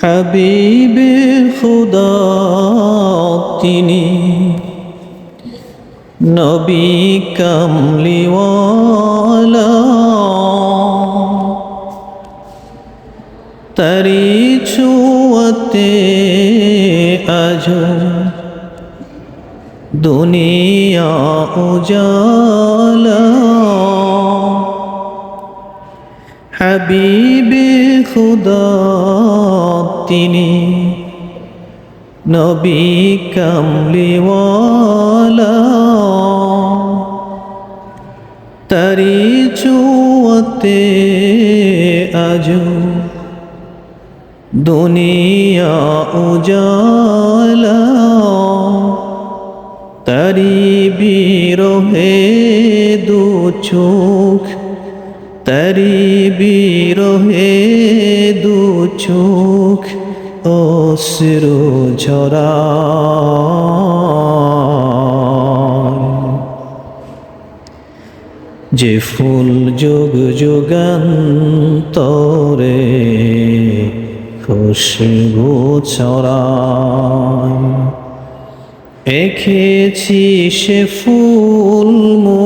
হাবিবে খুদা তিনি নবী কামলিওয়ালা। তারি ছুয়াতে আজ দুনিয়া উজালা। হাবিবে খুদা তিনি নবী কামলিওয়ালা। তারি চুয়াতে আজ দুনিয়া উজালা। তারি বিরহে দু চোখ তারি বিরহে দু চোখ অশ্র ঝরা। যে ফুল যোগ যোগান তরে খুশবু ছড়ায়। এঁকেছি সে ফুল মোরা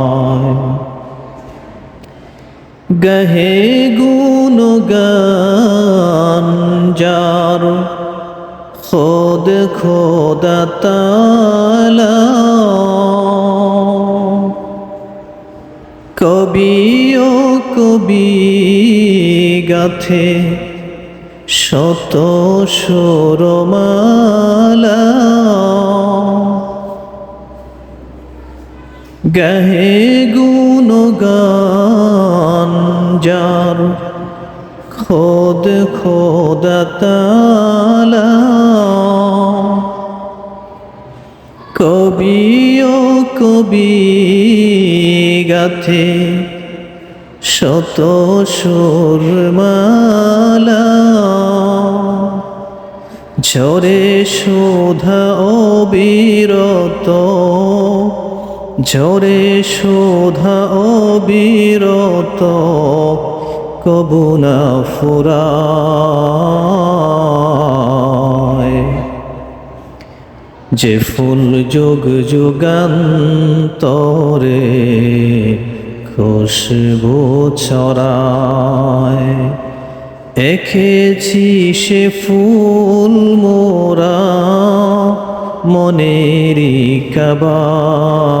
গহে গুণ গান যার। খোদ খোদা কবি ও কবি গাথে শত সুরমালা। গাহে গুণ গান যার খোদ খোদা তালা কবি ও কবি গাথে শত সুরমালা। ঝরে শোধা অবিরত ঝরে শোধা অবিরত কবুনা ফুরায়। যে ফুল যোগ যোগান তরে খুশবু ছড়ায় এখেছি সে ফুল মোরা মনেরি কাবায়